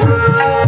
Música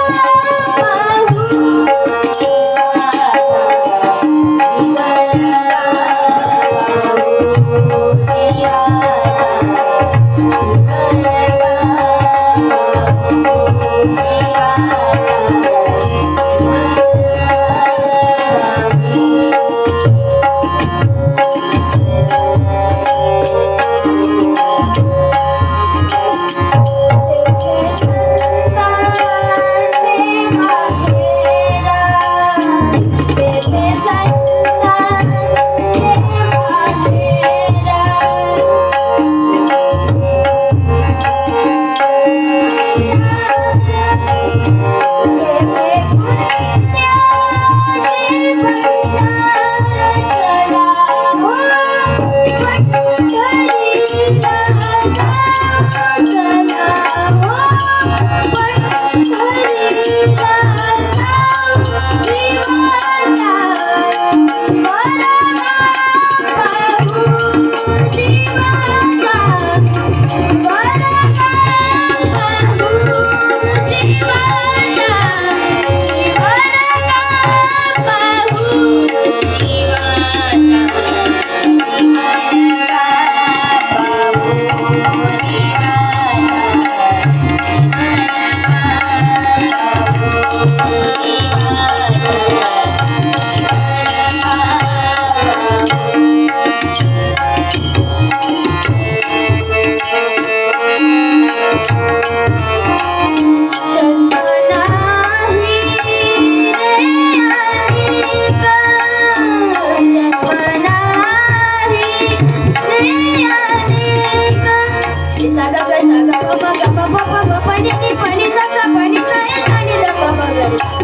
बप बप बप बप बप